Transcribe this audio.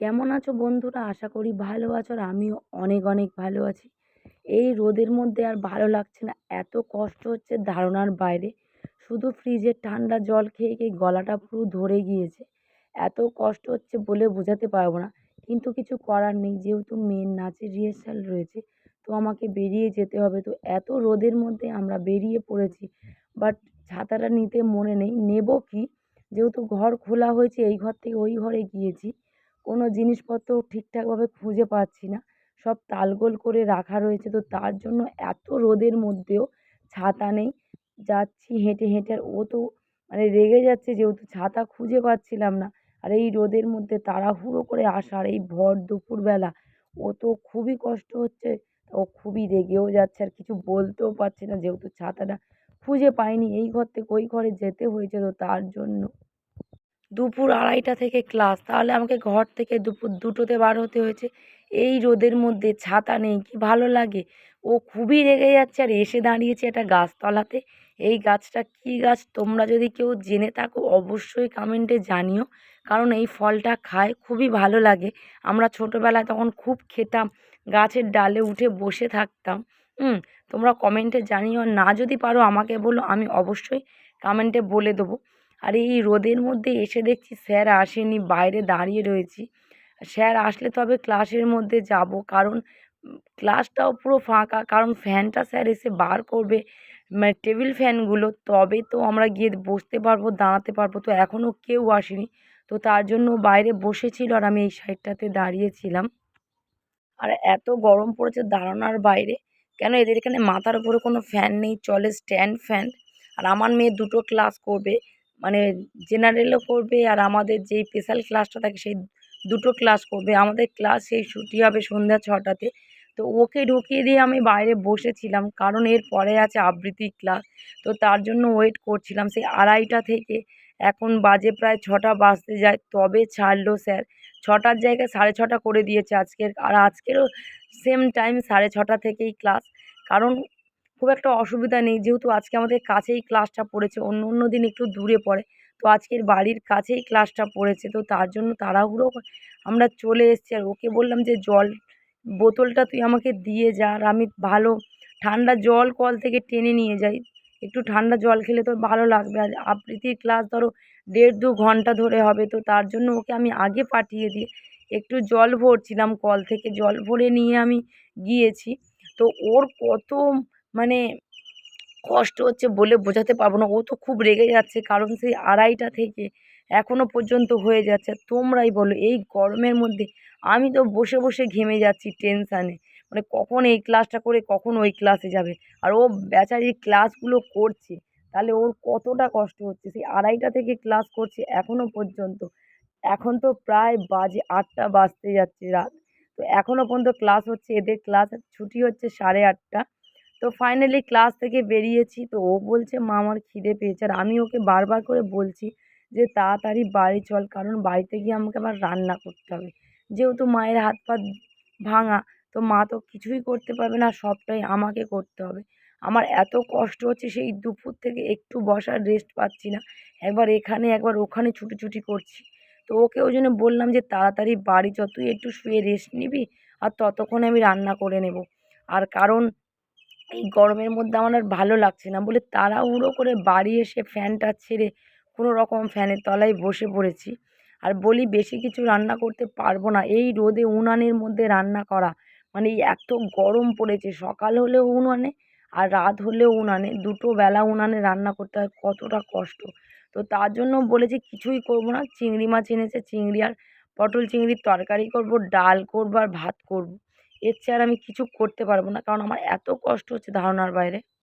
কেমন আছো বন্ধুরা? আশা করি ভালো আছো আর আমিও অনেক অনেক ভালো আছি। এই রোদের মধ্যে আর ভালো লাগছে না। এত কষ্ট হচ্ছে ধারণার বাইরে। শুধু ফ্রিজের ঠান্ডা জল খেয়ে খেয়ে গলাটা পুরো ধরে গিয়েছে। এত কষ্ট হচ্ছে বলে বোঝাতে পারব না। কিন্তু কিছু করার নেই। যেহেতু মেয়ের নাচের রিহার্সাল রয়েছে, তো আমাকে বেরিয়ে যেতে হবে। তো এত রোদের মধ্যে আমরা বেরিয়ে পড়েছি। বাট ছাতাটা নিতে মনে নেই। নেব কি? যেহেতু ঘর খোলা হয়েছে, এই ঘর থেকে ওই ঘরে গিয়েছি। কোনো জিনিসপত্র ঠিকঠাকভাবে খুঁজে পাচ্ছি না। সব তালগোল করে রাখা রয়েছে। তো তার জন্য এত রোদের মধ্যেও ছাতা নেই। যাচ্ছি হেঁটে হেঁটে আর ও তো মানে রেগে যাচ্ছে যেহেতু ছাতা খুঁজে পাচ্ছিলাম না। আর এই রোদের মধ্যে তাড়াহুড়ো করে আসার এই ভর দুপুরবেলা, ও তো খুবই কষ্ট হচ্ছে। ও খুবই রেগেও যাচ্ছে আর কিছু বলতেও পারছে না যেহেতু ছাতাটা খুঁজে পাইনি। এই ঘর থেকে ওই ঘরে যেতে হয়েছে তো তার জন্য দুপুর আড়াইটা থেকে ক্লাস। তাহলে আমাকে ঘর থেকে দুপুর দুটোতে বার হতে হয়েছে। এই রোদের মধ্যে ছাতা নেই, কি ভালো লাগে? ও খুবই রেগে যাচ্ছে আর এসে দাঁড়িয়েছে একটা গাছতলাতে। এই গাছটা কী গাছ তোমরা যদি কেউ জেনে থাকো অবশ্যই কমেন্টে জানিও। কারণ এই ফলটা খায়, খুবই ভালো লাগে। আমরা ছোটোবেলায় তখন খুব খেতাম, গাছের ডালে উঠে বসে থাকতাম। হুম, তোমরা কমেন্টে জানিও। না যদি পারো আমাকে বলো, আমি অবশ্যই কমেন্টে বলে দেবো। আর এই রোদের মধ্যে এসে দেখছি স্যার আসেনি, বাইরে দাঁড়িয়ে রয়েছি। স্যার আসলে তবে ক্লাসের মধ্যে যাব, কারণ ক্লাসটাও পুরো ফাঁকা, কারণ ফ্যানটা স্যার এসে বার করবে মানে টেবিল ফ্যানগুলো, তবে তো আমরা গিয়ে বসতে পারব, দাঁড়াতে পারব, তো এখনও কেউ আসেনি। তো তার জন্য বাইরে বসেছিল আর আমি এই সাইডটাতে দাঁড়িয়েছিলাম। আর এত গরম পড়েছে দাঁড়ানোর বাইরে, কেন এদের এখানে মাথার উপরে কোনো ফ্যান নেই, চলে স্ট্যান্ড ফ্যান। আর আমার মেয়ে দুটো ক্লাস করবে মানে জেনারেলও করবে আর আমাদের যেই স্পেশাল ক্লাসটা থাকে সেই দুটো ক্লাস করবে। আমাদের ক্লাস সেই ছুটি হবে সন্ধ্যা ছটাতে তো। ওকে ঢুকিয়ে দিয়ে আমি বাইরে বসেছিলাম, কারণ এর পরে আছে আবৃত্তি ক্লাস তো তার জন্য ওয়েট করছিলাম, সেই আড়াইটা থেকে। এখন বাজে প্রায় ছটা বাজতে যায়, তবে ছাড়লো স্যার ছটার জায়গায় সাড়ে ছটা করে দিয়েছে আজকের। আর আজকেরও সেম টাইম সাড়ে ছটা থেকেই ক্লাস কারণ খুব একটা অসুবিধা নেই। যেহেতু আজকে আমাদের কাছেই ক্লাসটা পড়েছে, অন্য অন্য দিন একটু দূরে পড়ে। তো আজকের বাড়ির কাছেই ক্লাসটা পড়েছে। তো তার জন্য তাড়াহুড়ো আমরা চলে এসেছি। আর ওকে বললাম যে, জল, বোতলটা তুই আমাকে দিয়ে যা। আর আমি ভালো ঠান্ডা জল কল থেকে টেনে নিয়ে যাই। একটু ঠান্ডা জল খেলে তোর ভালো লাগবে। আর আবৃত্তির ক্লাস ধরো দেড়, দু ঘণ্টা ধরে হবে। তো তার জন্য ওকে আমি আগে পাঠিয়ে দিয়ে একটু জল ভরছিলাম কল থেকে। জল ভরে নিয়ে আমি গিয়েছি। তো ওর কত মানে কষ্ট হচ্ছে বলে বোঝাতে পারব না। ও তো খুব রেগে যাচ্ছে, কারণ সেই আড়াইটা থেকে এখনও পর্যন্ত হয়ে যাচ্ছে। তোমরাই বলো, এই গরমের মধ্যে আমি তো বসে বসে ঘেমে যাচ্ছি টেনশানে মানে কখন এই ক্লাসটা করে কখন ওই ক্লাসে যাবে? আর ও বেচার বেচারি ক্লাসগুলো করছে, তাহলে ওর কতটা কষ্ট হচ্ছে? সেই আড়াইটা থেকে ক্লাস করছে এখনও পর্যন্ত। এখন তো প্রায় বাজে আটটা বাজতে যাচ্ছে রাত। তো এখনও পর্যন্ত ক্লাস হচ্ছে, এদের ক্লাস ছুটি হচ্ছে সাড়ে আটটা। তো ফাইনালি ক্লাস থেকে বেরিয়েছি। তো ও বলছে, মা, আমার খিদে পেয়েছে। আর আমি ওকে বারবার করে বলছি যে, তাড়াতাড়ি বাড়ি চল, কারণ বাড়িতে গিয়ে আমাকে আবার রান্না করতে হবে। যেহেতু মায়ের হাত পা ভাঙা, তো মা তো কিছুই করতে পারবে না, সবটাই আমাকে করতে হবে। আমার এত কষ্ট হচ্ছে, সেই দুপুর থেকে একটু বসার রেস্ট পাচ্ছি না। একবার এখানে, একবার ওখানে ছুটোছুটি করছি। তো ওকে ওই জন্য বললাম যে, তাড়াতাড়ি বাড়ি চ তুই একটু শুয়ে রেস্ট নিবি, আর ততক্ষণে আমি রান্না করে নেব। আর কারণ এই গরমের মধ্যে আমার আর ভালো লাগছে না। বলে তাড়াহুড়ো করে বাড়ি এসে ফ্যানটা ছেড়ে কোনো রকম ফ্যানের তলায় বসে পড়েছি। আর বলি বেশি কিছু রান্না করতে পারব না। এই রোদে উনানের মধ্যে রান্না করা। মানে এত গরম পড়েছে। সকাল হলেও উনানে আর রাত হলেও উনানে। দুটো বেলা উনানে রান্না করতে হয়। কতটা কষ্ট। তো তার জন্য বলেছি কিছুই করব না। চিংড়ি মাছ এনেছে। চিংড়ি আর পটল চিংড়ির তরকারি করব। ডাল করব আর ভাত করব। এর চেয়ে আর আমি কিছু করতে পারব না। কারণ আমার এত কষ্ট হচ্ছে ধারণার বাইরে।